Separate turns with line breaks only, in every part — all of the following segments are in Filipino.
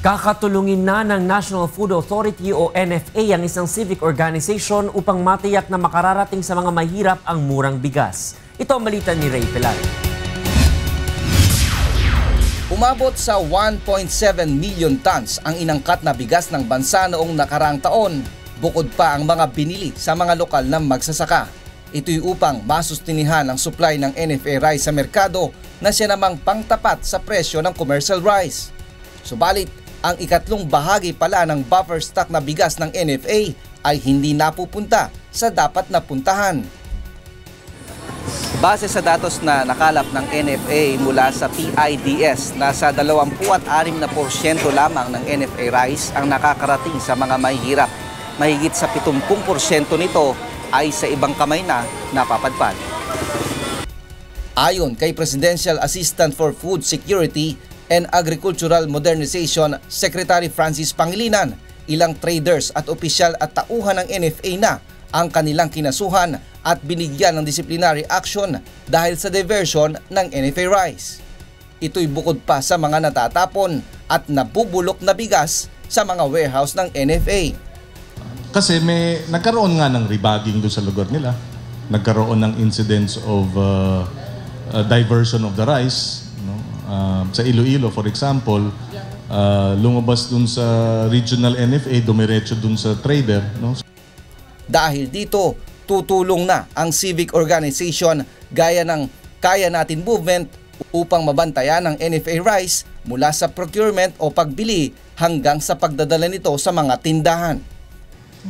Kakatulungin na ng National Food Authority o NFA ang isang civic organization upang matiyak na makararating sa mga mahirap ang murang bigas. Ito ang balita ni Ray Pelari.
Umabot sa 1.7 million tons ang inangkat na bigas ng bansa noong nakaraang taon, bukod pa ang mga binili sa mga lokal na magsasaka. Ito'y upang masustinihan ang supply ng NFA rice sa merkado na siya namang pangtapat sa presyo ng commercial rice. Subalit, ang ikatlong bahagi pala ng buffer stock na bigas ng NFA ay hindi napupunta sa dapat na puntahan. Base sa datos na nakalap ng NFA mula sa PIDS, nasa 26% lamang ng NFA rice ang nakakarating sa mga mahihirap. Mahigit sa 70% nito ay sa ibang kamay na napapadpad. Ayon kay Presidential Assistant for Food Security and Agricultural Modernization Secretary Francis Pangilinan, ilang traders at opisyal at tauhan ng NFA na ang kanilang kinasuhan at binigyan ng disciplinary action dahil sa diversion ng NFA rice. Ito'y bukod pa sa mga natatapon at nabubulok na bigas sa mga warehouse ng NFA.
Kasi may nagkaroon nga ng rebagging doon sa lugar nila. Nagkaroon ng incidents of uh, uh, diversion of the rice. Uh, sa Iloilo, for example, uh, lumabas dun sa regional NFA, dumiretso dun sa trader. No?
Dahil dito, tutulong na ang civic organization gaya ng Kaya Natin Movement upang mabantayan ang NFA rice mula sa procurement o pagbili hanggang sa pagdadala nito sa mga tindahan.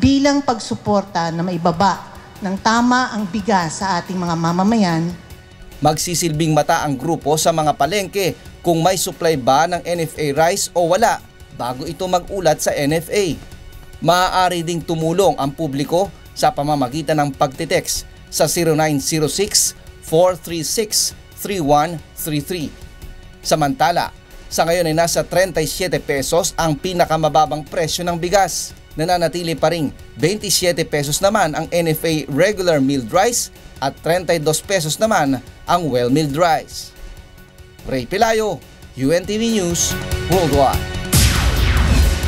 Bilang pagsuporta na maibaba ng tama ang bigas sa ating mga mamamayan,
Magsisilbing mata ang grupo sa mga palengke kung may supply ba ng NFA rice o wala bago ito magulat sa NFA. Maaari ding tumulong ang publiko sa pamamagitan ng pagtitext sa 0906-436-3133. Samantala, sa ngayon ay nasa 37 pesos ang pinakamababang presyo ng bigas. Nananatili pa rin 27 pesos naman ang NFA regular milled rice at 32 pesos naman ang well-milled rice. Ray Pelayo, UNTV News, Worldwide.